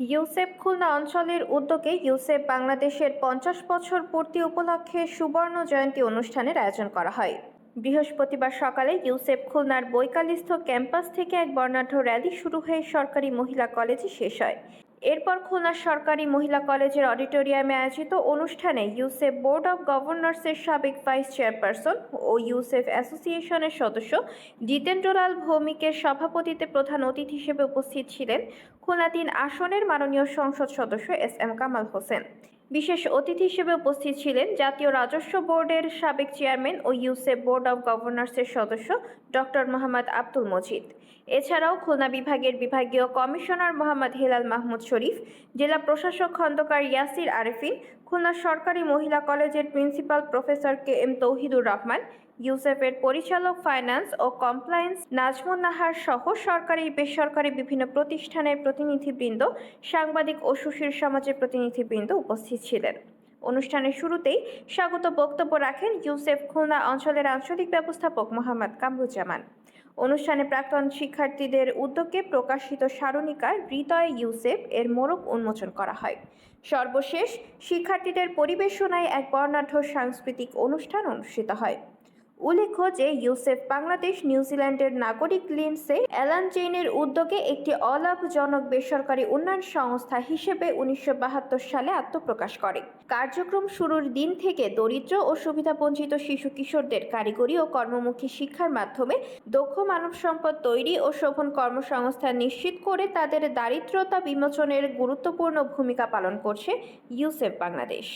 ইউসেপ খুলনা অঞ্চলের উদ্যোগে ইউসেফ বাংলাদেশের পঞ্চাশ বছর পূর্তি উপলক্ষে সুবর্ণ জয়ন্তী অনুষ্ঠানের আয়োজন করা হয়। বৃহস্পতিবার সকালে ইউসেফ খুলনার বৈকালিস্থ ক্যাম্পাস থেকে এক বর্ণাঢ্য র্যালি শুরু হয়ে সরকারি মহিলা কলেজে শেষ হয়। এরপর খুলনা সরকারি মহিলা কলেজের অডিটোরিয়ামে আয়োজিত অনুষ্ঠানে ইউসেফ বোর্ড অব গভর্নর্সের সাবেক ভাইস চেয়ারপারসন ও ইউসেফ অ্যাসোসিয়েশনের সদস্য জিতেন্দ্রলাল ভৌমিকের সভাপতিত্বে প্রধান অতিথি হিসেবে উপস্থিত ছিলেন খুলনা তিন আসনের মাননীয় সংসদ সদস্য এস এম কামাল হোসেন। বিশেষ অতিথি হিসেবে উপস্থিত ছিলেন জাতীয় রাজস্ব বোর্ডের সাবেক চেয়ারম্যান ও ইউসেফ বোর্ড অব গভর্নর্সের সদস্য ডক্টর মোহাম্মদ আব্দুল মজিদ। এছাড়াও খুলনা বিভাগের বিভাগীয় কমিশনার মোহাম্মদ হেলাল মাহমুদ শরীফ, জেলা প্রশাসক খন্দকার ইয়াসির আরেফিন খুলনা সরকারি মহিলা কলেজের principal professor K M Tauhidur Rahman, ইউসেফের পরিচালক ফাইন্যান্স ও কমপ্লায়েন্স নাজমুন নাহার সহ সরকারি, বেসরকারি বিভিন্ন প্রতিষ্ঠানের প্রতিনিধিবৃন্দ, সাংবাদিক ও সুশীল সমাজের প্রতিনিধিবৃন্দ উপস্থিত ছিলেন। অনুষ্ঠানের শুরুতেই স্বাগত বক্তব্য রাখেন ইউসেফ খুলনা অঞ্চলের আঞ্চলিক ব্যবস্থাপক মোহাম্মদ কামরুজ্জামান। অনুষ্ঠানে প্রাক্তন শিক্ষার্থীদের উদ্যোগে প্রকাশিত সারণিকার হৃদয় ইউসেফ এর মোড়ক উন্মোচন করা হয়। সর্বশেষ, শিক্ষার্থীদের পরিবেশনায় এক বর্ণাঢ্য সাংস্কৃতিক অনুষ্ঠান অনুষ্ঠিত হয়। উল্লেখ্য যে ইউসেফ বাংলাদেশ নিউজিল্যান্ডের নাগরিক লিন্সে অ্যালান চেইনের উদ্যোগে একটি অলাভজনক বেসরকারি উন্নয়ন সংস্থা হিসেবে উনিশশো বাহাত্তর সালে আত্মপ্রকাশ করে। কার্যক্রম শুরুর দিন থেকে দরিদ্র ও সুবিধাবঞ্চিত শিশু কিশোরদের কারিগরি ও কর্মমুখী শিক্ষার মাধ্যমে দক্ষ মানব সম্পদ তৈরি ও শোভন কর্মসংস্থান নিশ্চিত করে তাদের দারিদ্রতা বিমোচনের গুরুত্বপূর্ণ ভূমিকা পালন করছে ইউসেফ বাংলাদেশ।